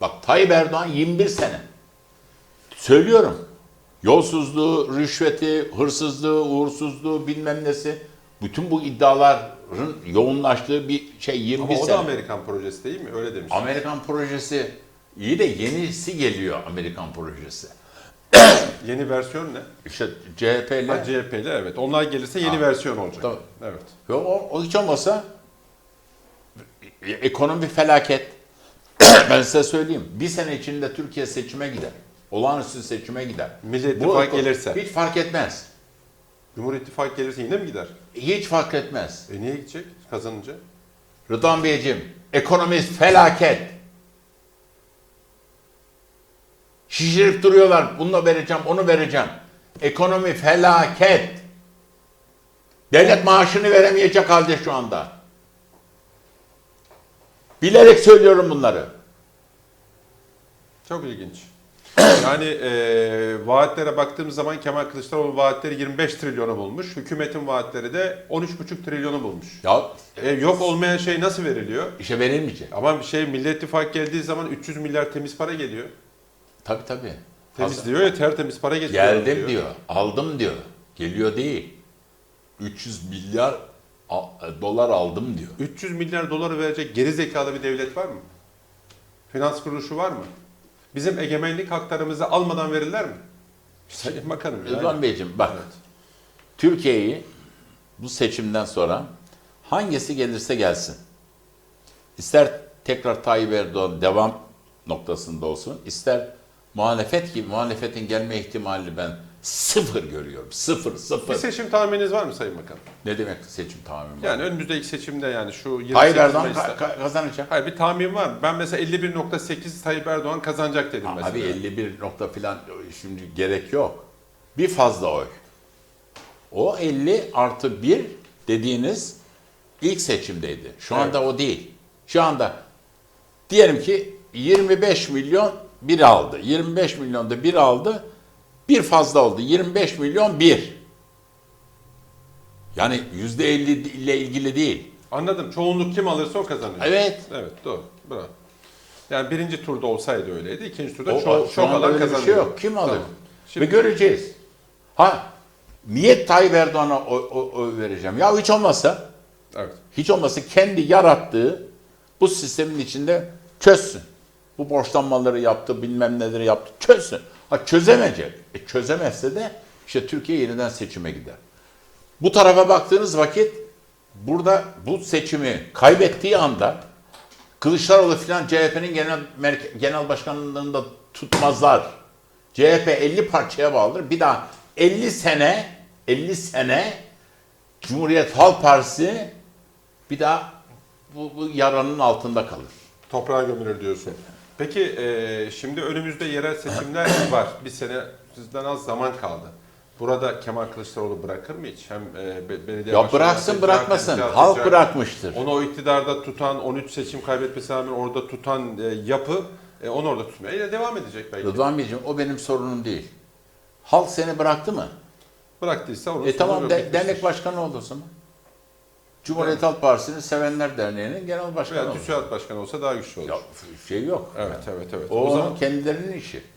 Bak Tayyip Erdoğan 21 sene. Söylüyorum. Yolsuzluğu, rüşveti, hırsızlığı, uğursuzluğu bilmem nesi. Bütün bu iddiaların yoğunlaştığı bir şey 21 Ama o sene. da Amerikan projesi değil mi? Öyle demiş. Amerikan projesi iyi de yenisi geliyor Amerikan projesi. Yeni versiyon ne? İşte CHP ile Ha, CHP'li evet. Onlar gelirse yeni Ha. versiyon olacak. Tabii. Evet. Ve o, o hiç olmasa ekonomi felaket. Ben size söyleyeyim. Bir sene içinde Türkiye seçime gider. Olağanüstü seçime gider. Millet İttifakı gelirse. Hiç fark etmez. Cumhur İttifakı gelirse yine mi gider? Hiç fark etmez. E niye gidecek kazanınca? Rıdvan Beyciğim, ekonomi felaket. Şişirip duruyorlar. Bunu vereceğim, onu vereceğim. Ekonomi felaket. Devlet maaşını veremeyecek halde şu anda. Bilerek söylüyorum bunları. Çok ilginç. Yani e, vaatlere baktığımız zaman Kemal Kılıçdaroğlu vaatleri 25 trilyona bulmuş. Hükümetin vaatleri de 13,5 trilyonu bulmuş. Ya E, yok olmayan şey nasıl veriliyor? işe verilmeyecek. Ama bir şey Millet İttifakı geldiği zaman 300 milyar temiz para geliyor. Tabii tabii. Temiz diyor ya tertemiz para geçiyor. Geldim diyor. Aldım diyor. Geliyor değil. 300 milyar a- dolar aldım diyor. 300 milyar doları verecek geri zekalı bir devlet var mı? Finans kuruluşu var mı? Bizim egemenlik haklarımızı almadan verirler mi? Sayın Bakanım yani. Rıdvan Beyciğim bak. Evet. Türkiye'yi bu seçimden sonra hangisi gelirse gelsin. İster tekrar Tayyip Erdoğan devam noktasında olsun, ister muhalefet gibi muhalefetin gelme ihtimalini ben sıfır görüyorum. Sıfır, sıfır. Bir seçim tahmininiz var mı Sayın Bakanım? Ne demek seçim tahmini? Yani önümüzdeki seçimde yani şu 28 Tayyip Erdoğan Mayıs'ta- ka- ka- kazanacak. Hayır bir tahmin var mı? Ben mesela 51.8 Tayyip Erdoğan kazanacak dedim mesela. Abi 51 nokta filan şimdi gerek yok. Bir fazla oy. O 50 artı 1 dediğiniz ilk seçimdeydi. Şu Evet. anda o değil. Şu anda diyelim ki 25 milyon bir aldı. 25 milyonda bir aldı. Bir fazla oldu. 25 milyon bir. Yani %50 ile ilgili değil. Anladım. Çoğunluk kim alırsa o kazanıyor. Evet. Evet doğru. Bravo. Yani birinci turda olsaydı öyleydi. İkinci turda O, çok, çok alan kazanıyor. şey yok. Kim alır? Tamam. Ve Şimdi, göreceğiz. Ha niye Tayyip Erdoğan'a oy vereceğim? Ya hiç olmazsa, evet. hiç olmazsa kendi yarattığı bu sistemin içinde çözsün. Bu borçlanmaları yaptı, bilmem neleri yaptı, çözsün. Ha çözemeyecek. E, çözemezse de işte Türkiye yeniden seçime gider. Bu tarafa baktığınız vakit burada bu seçimi kaybettiği anda Kılıçdaroğlu filan CHP'nin genel genel başkanlığında tutmazlar. CHP 50 parçaya bağlıdır. Bir daha 50 sene 50 sene Cumhuriyet Halk Partisi bir daha bu, bu yaranın altında kalır. Toprağa gömülür diyorsun. Peki e, şimdi önümüzde yerel seçimler var. Bir sene sizden az zaman kaldı. Burada Kemal Kılıçdaroğlu bırakır mı hiç? Hem e, be- belediye Ya başkanı bıraksın bırakmasın. seçecek. Halk bırakmıştır. Onu o iktidarda tutan, 13 seçim kaybetmesi rağmen orada tutan e, yapı e, onu orada tutmaya yine devam edecek belki. Rıdvan Beyciğim o benim sorunum değil. Halk seni bıraktı mı? Bıraktıysa onu E tamam de- dernek başkanı oldu o zaman. Cumhuriyet Halk Partisi'nin Sevenler Derneği'nin genel başkanı Veya oldu. TÜSİAD başkanı olsa daha güçlü olur. Ya şey yok. Evet, evet, evet. O, O zaman kendilerinin işi.